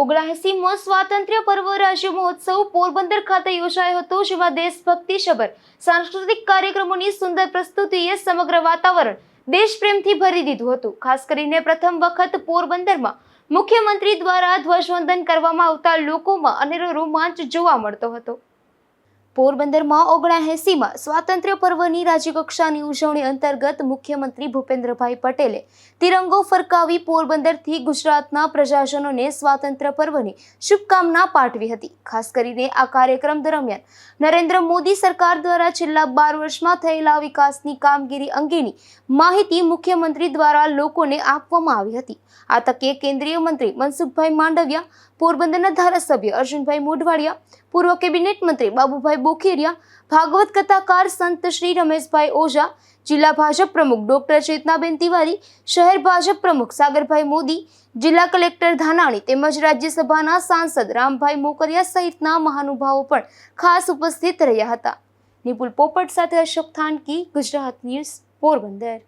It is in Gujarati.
ઓગણએસીમો સ્વાતંત્ર્ય પર્વ રાજ્ય મહોત્સવ પોરબંદર ખાતે યોજાયો હતો, જેમાં દેશભક્તિ દેશભક્તિસભર સાંસ્કૃતિક કાર્યક્રમોની સુંદર પ્રસ્તુતિએ સમગ્ર વાતાવરણ દેશપ્રેમથી ભરી દીધું હતું. ખાસ કરીને પ્રથમ વખત પોરબંદરમાં મુખ્યમંત્રી દ્વારા ધ્વજવંદન કરવામાં આવતા લોકોમાં અનેરો રોમાંચ જોવા મળતો હતો. પોરબંદરમાં ઓગણએસીમાં સ્વાતંત્ર્ય પર્વની રાજ્યકક્ષાની ઉજવણી અંતર્ગત મુખ્યમંત્રી ભૂપેન્દ્રભાઈ પટેલે તિરંગો ફરકાવી પોરબંદરથી ગુજરાતના પ્રજાજનોને સ્વાતંત્ર્ય પર્વની શુભકામના પાઠવી હતી. ખાસ કરીને આ કાર્યક્રમ દરમિયાન નરેન્દ્ર મોદી સરકાર દ્વારા છેલ્લા બાર વર્ષમાં થયેલા વિકાસની કામગીરી અંગેની માહિતી મુખ્યમંત્રી દ્વારા લોકોને આપવામાં આવી હતી. આ તકે કેન્દ્રીય મંત્રી મનસુખભાઈ માંડવિયા, પોરબંદરના ધારાસભ્ય અર્જુનભાઈ મોઢવાડિયા, પૂર્વ કેબિનેટ મંત્રી બાબુભાઈ બોખેરિયા ભાગવત કથાકાર સંત શ્રી રમેશભાઈ ઓઝા, જિલ્લા ભાજપ પ્રમુખ ડોક્ટર ચેતનાબેન તિવારી, શહેર ભાજપ પ્રમુખ સાગરભાઈ મોદી, જિલ્લા કલેક્ટર ધાનાણી તેમજ રાજ્યસભાના સાંસદ રામભાઈ મોકરિયા સહિતના મહાનુભાવો પણ ખાસ ઉપસ્થિત રહ્યા હતા. નિપુલ પોપટ સાથે અશોક થાનકી, ગુજરાત ન્યૂઝ પોરબંદર.